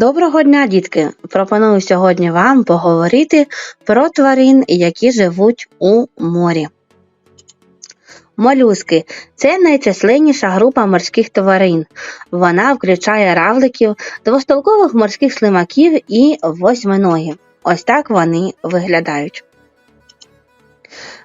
Доброго дня, дітки! Пропоную сьогодні вам поговорити про тварин, які живуть у морі. Молюски це найчисленніша група морських тварин. Вона включає равликів, двостолкових морських слимаків і восьминогів. Ось так вони виглядають.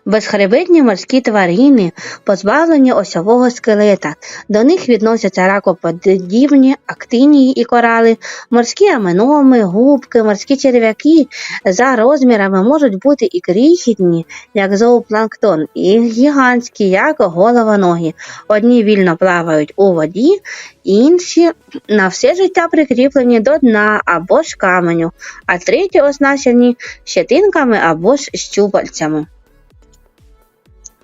Безхребетні морські тварини позбавлені осьового скелета. До них відносяться ракоподібні, актинії і корали, морські аменоми, губки, морські черв'яки за розмірами можуть бути і крихітні, як зоопланктон, і гігантські, як головоногі. Одні вільно плавають у воді, інші на все життя прикріплені до дна або ж каменю, а треті оснащені щетинками або ж щупальцями.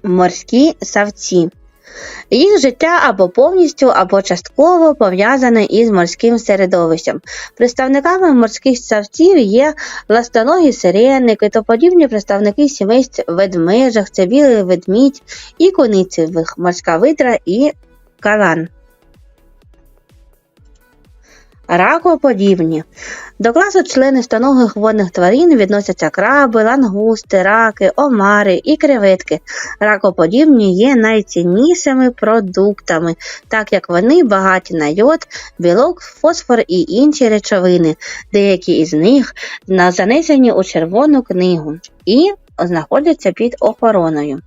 Морські савці. Їх життя або повністю, або частково пов'язане із морським середовищем. Представниками морських савців є ластоногі сирени, китоподібні представники сімейств ведмежах, це білий ведмідь і куницевих, морська видра і калан. Ракоподібні. До класу членистоногих водних тварин відносяться краби, лангусти, раки, омари і креветки. Ракоподібні є найціннішими продуктами, так як вони багаті на йод, білок, фосфор і інші речовини. Деякі із них занесені у Червону книгу і знаходяться під охороною.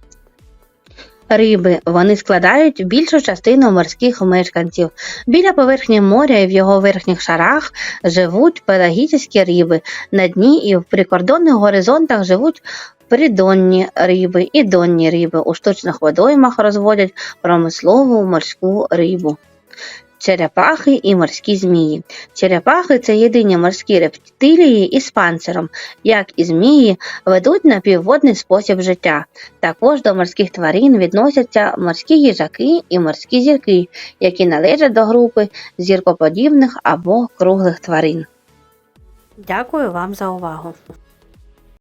Риби вони складають більшу частину морських мешканців. Біля поверхні моря і в його верхніх шарах живуть пелагічні риби. На дні і в прикордонних горизонтах живуть придонні риби і донні риби. У штучних водоймах розводять промислову морську рибу. Черепахи і морські змії. Черепахи це єдині морські рептилії із панциром, як і змії, ведуть напівводний спосіб життя. Також до морських тварин відносяться морські їжаки і морські зірки, які належать до групи зіркоподібних або круглих тварин. Дякую вам за увагу.